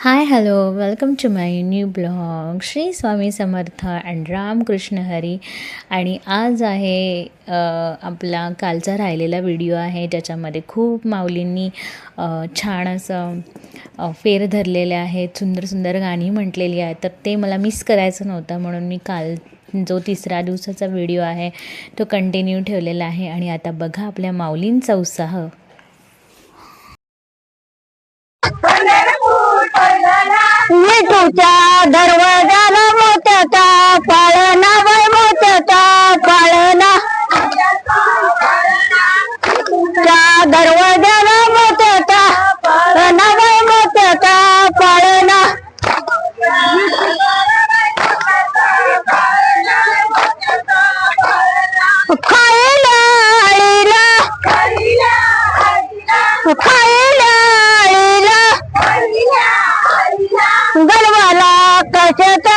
Hi hello welcome to my new blog Shri Swami Samarth and Ramkrishna Hari आणि आज आहे आपला कालचा राहिलेला व्हिडिओ आहे ज्याच्यामध्ये खूप माऊलींनी छान असं फेर धरलेले आहेत सुंदर सुंदर गाणी म्हटलेली आहेत. तर ते मला मिस करायचं नव्हतं म्हणून मी काल जो तिसरा दिवसाचा व्हिडिओ आहे तो कंटिन्यू ठेवलेला आहे. आणि आता बघा आपल्या माऊलींचा उत्साह. तुझ्या दरवाजाला मोत्याचा पाळणा बाय मोत्याचा पाळणा. त्या दरवाजाला गलवाला कशाचा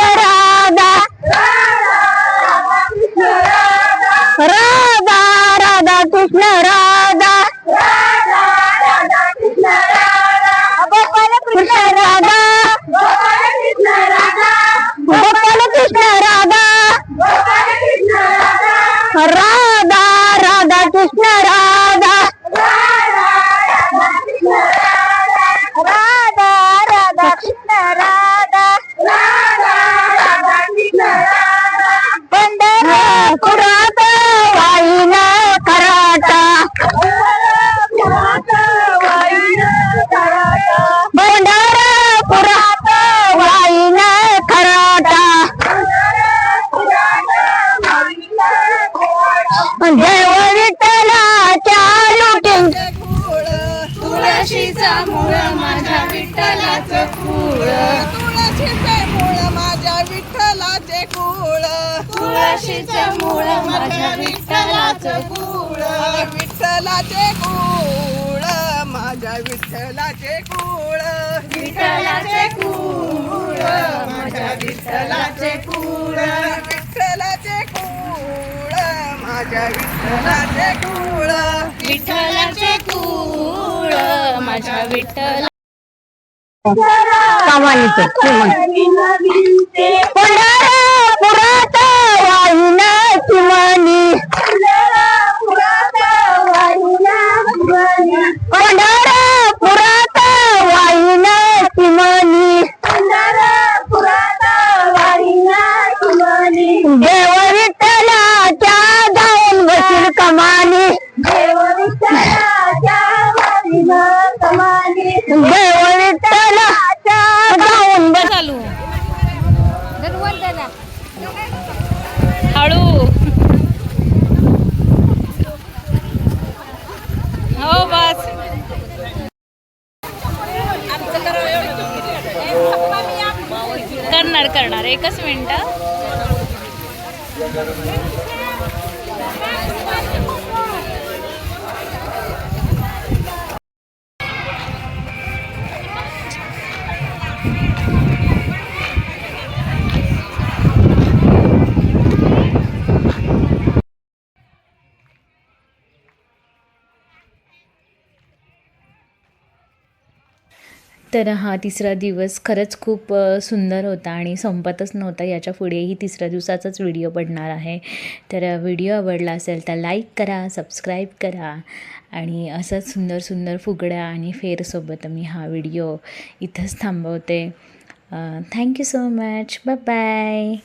पंढरपुरात तुळशीचं मूळ माझ्या विठ्ठलाचं कुळ विठ्ठलाचे कुळ माझ्या विठ्ठलाचे कुळ विठ्ठलाचे कुळ माझ्या विठ्ठलाचे कुळ विठ्ठलाचे कुळ माझ्या विठ्ठलाचे कुळ विठ्ठलाचे कुळ माझ्या विठ्ठला कमालीचं पंढरपुरात करणार करणार. एकच मिनिट. तर हा तिसरा दिवस खरंच खूप सुंदर होता आणि संपतच नव्हता. याच्या पुढेही तिसऱ्या दिवसाचाच व्हिडिओ पडणार आहे. तर व्हिडिओ आवडला असेल तर लाईक करा सबस्क्राईब करा आणि असंच सुंदर सुंदर फुगड्या आणि फेरसोबत मी हा व्हिडिओ इथंच थांबवते. Thank you so much. Bye bye.